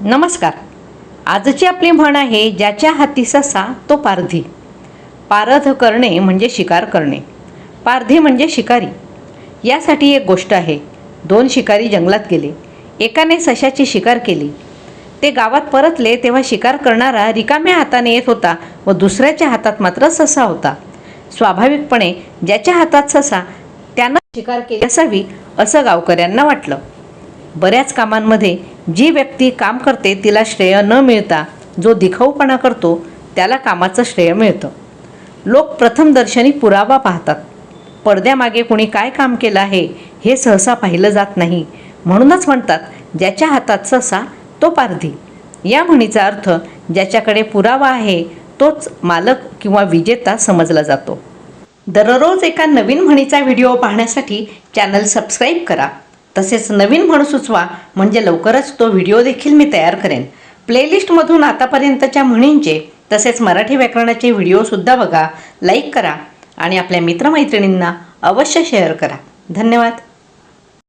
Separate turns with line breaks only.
नमस्कार. आजची आपली म्हण आहे ज्याच्या हाती ससा तो पारधी. पारध करणे म्हणजे शिकार करणे. पारधी म्हणजे शिकारी. यासाठी एक गोष्ट आहे. दोन शिकारी जंगलात गेले. एकाने सशाची शिकार केली. ते गावात परतले तेव्हा शिकार करणारा रिकाम्या हाताने येत होता व दुसऱ्याच्या हातात मात्र ससा होता. स्वाभाविकपणे ज्याच्या हातात ससा त्यानं शिकार केली असावी असं गावकऱ्यांना वाटलं. बऱ्याच कामांमध्ये जी व्यक्ती काम करते तिला श्रेय न मिळता जो दिखाऊपणा करतो त्याला कामाचं श्रेय मिळतं. लोक प्रथमदर्शनी पुरावा पाहतात. पडद्यामागे कोणी काय काम केलं आहे हे सहसा पाहिलं जात नाही. म्हणूनच म्हणतात ज्याच्या हातात ससा तो पारधी. या म्हणीचा अर्थ ज्याच्याकडे पुरावा आहे तोच मालक किंवा विजेता समजला जातो. दररोज एका नवीन म्हणीचा व्हिडिओ पाहण्यासाठी चॅनल सबस्क्राईब करा. तसेच नवीन म्हण सुचवा म्हणजे लवकरच तो व्हिडिओ देखील मी तयार करेन. प्लेलिस्टमधून आतापर्यंतच्या म्हणींचे तसेच मराठी व्याकरणाचे व्हिडिओसुद्धा बघा लाईक करा आणि आपल्या मित्रमैत्रिणींना अवश्य शेअर करा. धन्यवाद.